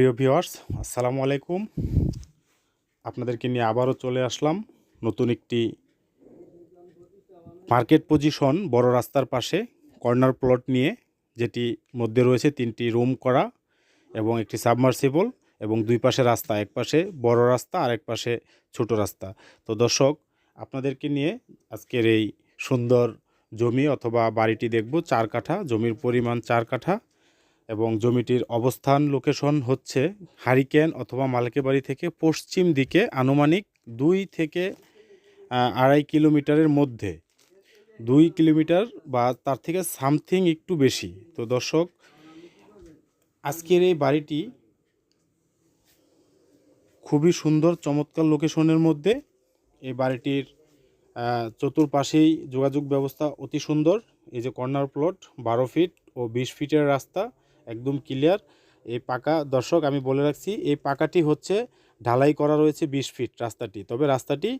প্রিয় ভিউয়ার্স, আসসালামু আলাইকুম। আপনাদেরকে নিয়ে আবারও চলে আসলাম নতুন একটি মার্কেট পজিশন বড় রাস্তার পাশে কর্নার প্লট নিয়ে, যেটি মধ্যে রয়েছে তিনটি রুম করা এবং একটি সাবমার্সিবল এবং দুই পাশে রাস্তা, এক পাশে বড় রাস্তা আর এক পাশে ছোট রাস্তা। তো দর্শক, আপনাদেরকে নিয়ে আজকের এই সুন্দর জমি অথবা বাড়িটি দেখব, চার কাঠা, জমির পরিমাণ চার কাঠা। এবং জমিটির অবস্থান লোকেশন হচ্ছে হারিকেন অথবা মালকে বাড়ি থেকে পশ্চিম দিকে আনুমানিক দুই থেকে আড়াই কিলোমিটারের মধ্যে। দুই কিলোমিটার বা তার থেকে সামথিং একটু বেশি। তো দর্শক, আজকের এই বাড়িটি খুবই সুন্দর, চমৎকার লোকেশনের মধ্যে। এই বাড়িটির চতুর্পাশেই যোগাযোগ ব্যবস্থা অতি সুন্দর। এই যে কর্নার প্লট, বারো ফিট ও বিশ ফিটের রাস্তা। একদম ক্লিয়ার এই পাকা, দর্শক, আমি বলে রাখছি, এই পাকাটি হচ্ছে ঢালাই করা রয়েছে বিশ ফিট রাস্তাটি। তবে রাস্তাটি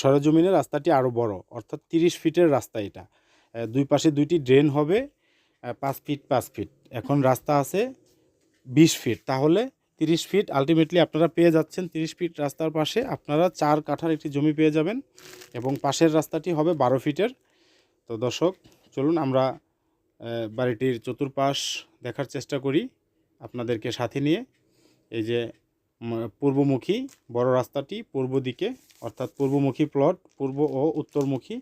সরেজমিনের রাস্তাটি আরও বড়, অর্থাৎ তিরিশ ফিটের রাস্তা এটা। দুই পাশে দুইটি ড্রেন হবে পাঁচ ফিট পাঁচ ফিট এখন রাস্তা আছে বিশ ফিট তাহলে তিরিশ ফিট আলটিমেটলি আপনারা পেয়ে যাচ্ছেন তিরিশ ফিট রাস্তার পাশে। আপনারা চার কাঠার একটি জমি পেয়ে যাবেন এবং পাশের রাস্তাটি হবে বারো ফিটের তো দর্শক, চলুন আমরা বাড়িটির চতুর্পাশ দেখার চেষ্টা করি আপনাদেরকে সাথে নিয়ে। এই যে পূর্বমুখী, বড় রাস্তাটি পূর্ব দিকে, অর্থাৎ পূর্বমুখী প্লট, পূর্ব ও উত্তরমুখী।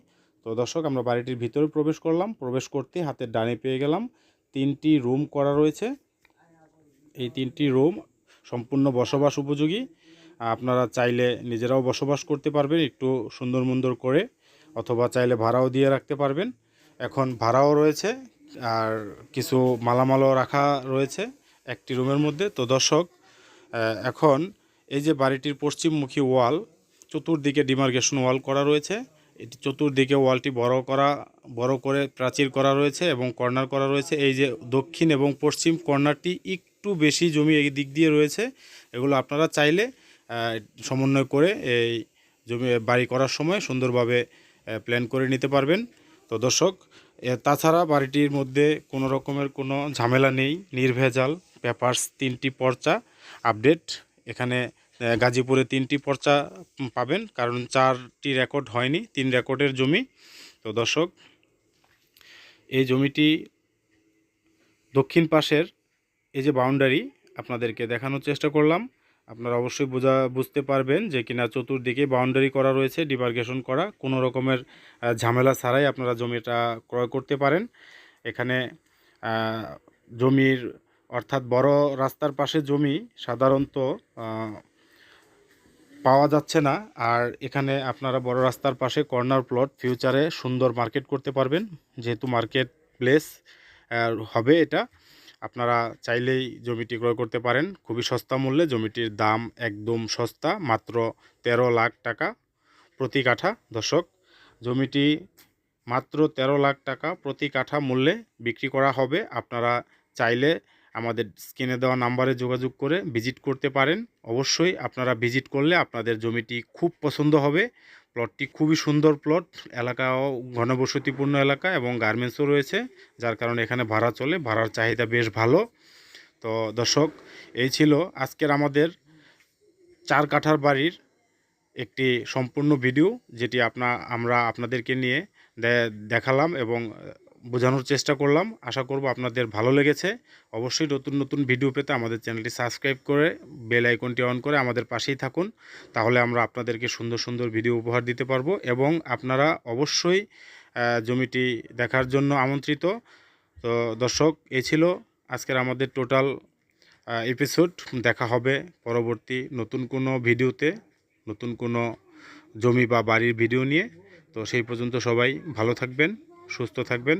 তো দর্শক, আমরা বাড়িটির ভিতরে প্রবেশ করলাম। প্রবেশ করতে হাতের ডানে পেয়ে গেলাম। তিনটি রুম করা রয়েছে। এই তিনটি রুম সম্পূর্ণ বসবাস উপযোগী। আপনারা চাইলে নিজেরাও বসবাস করতে পারবেন, একটু সুন্দর মুন্দর করে, অথবা চাইলে ভাড়াও দিয়ে রাখতে পারবেন। এখন ভাড়াও রয়েছে। আর কিছু মালামালও রাখা রয়েছে একটি রুমের মধ্যে। তো দর্শক এখন এই যে বাড়িটির পশ্চিমমুখী ওয়াল, চতুর্দিকে ডিমার্কেশন ওয়াল করা রয়েছে। এটি চতুর্দিকে ওয়ালটি বড় করা, বড় করে প্রাচীর করা রয়েছে এবং কর্নার করা রয়েছে। এই যে দক্ষিণ এবং পশ্চিম কর্নারটি একটু বেশি জমি এই দিক দিয়ে রয়েছে। এগুলো আপনারা চাইলে সমন্বয় করে এই জমি, বাড়ি করার সময় সুন্দরভাবে প্ল্যান করে নিতে পারবেন। তো দর্শক তাছাড়া বাড়িটির মধ্যে কোনো রকমের কোনো ঝামেলা নেই, নির্ভেজাল। পেপারস তিনটি পর্চা, আপডেট। এখানে গাজীপুরে তিনটি পর্চা পাবেন, কারণ চারটি রেকর্ড হয়নি, তিন রেকর্ডের জমি। তো দর্শক, এই জমিটি দক্ষিণ পাশের, এই যে বাউন্ডারি, আপনাদেরকে দেখানোর চেষ্টা করলাম। আপনারা অবশ্যই বোঝা, বুঝতে পারবেন যে কিনা চতুর্দিকে বাউন্ডারি করা রয়েছে ডিমার্কেশন করা। কোনো রকমের ঝামেলা ছাড়াই আপনারা জমিটা ক্রয় করতে পারেন। এখানে জমির, অর্থাৎ বড় রাস্তার পাশে জমি সাধারণত পাওয়া যাচ্ছে না। আর এখানে আপনারা বড় রাস্তার পাশে কর্নার প্লট ফিউচারে সুন্দর মার্কেট করতে পারবেন। যেহেতু মার্কেট প্লেস হবে এটা। আপনারা চাইলেই জমিটি ক্রয় করতে পারেন। খুবই সস্তা মূল্যে জমিটির দাম একদম সস্তা, মাত্র তেরো লাখ টাকা প্রতি কাঠা। দর্শক, জমিটি মাত্র তেরো লাখ টাকা প্রতি কাঠা মূল্যে বিক্রি করা হবে। আপনারা চাইলে আমাদের স্ক্রিনে দেওয়া নাম্বারে যোগাযোগ করে ভিজিট করতে পারেন। অবশ্যই আপনারা ভিজিট করলে আপনাদের জমিটি খুব পছন্দ হবে। প্লটটি খুবই সুন্দর প্লট। এলাকাও ঘনবসতিপূর্ণ এলাকা এবং গার্মেন্টসও রয়েছে, যার কারণে এখানে ভাড়া চলে। ভাড়ার চাহিদা বেশ ভালো। তো দর্শক, এই ছিল আজকের আমাদের চার কাঠার বাড়ির একটি সম্পূর্ণ ভিডিও, যেটি আপনা, আমরা আপনাদেরকে নিয়ে দেখালাম এবং বোঝানোর চেষ্টা করলাম। আশা করব আপনাদের ভালো লেগেছে। অবশ্যই নতুন নতুন ভিডিও পেতে আমাদের চ্যানেলটি সাবস্ক্রাইব করে বেল আইকনটি অন করে আমাদের পাশেই থাকুন। তাহলে আমরা আপনাদেরকে সুন্দর সুন্দর ভিডিও উপহার দিতে পারব এবং আপনারা অবশ্যই জমিটি দেখার জন্য আমন্ত্রিত। তো দর্শক, এ ছিল আজকের আমাদের টোটাল এপিসোড দেখা হবে পরবর্তী নতুন কোনো ভিডিওতে নতুন কোনো জমি বা বাড়ির ভিডিও নিয়ে। তো সেই পর্যন্ত সবাই ভালো থাকবেন, সুস্থ থাকবেন।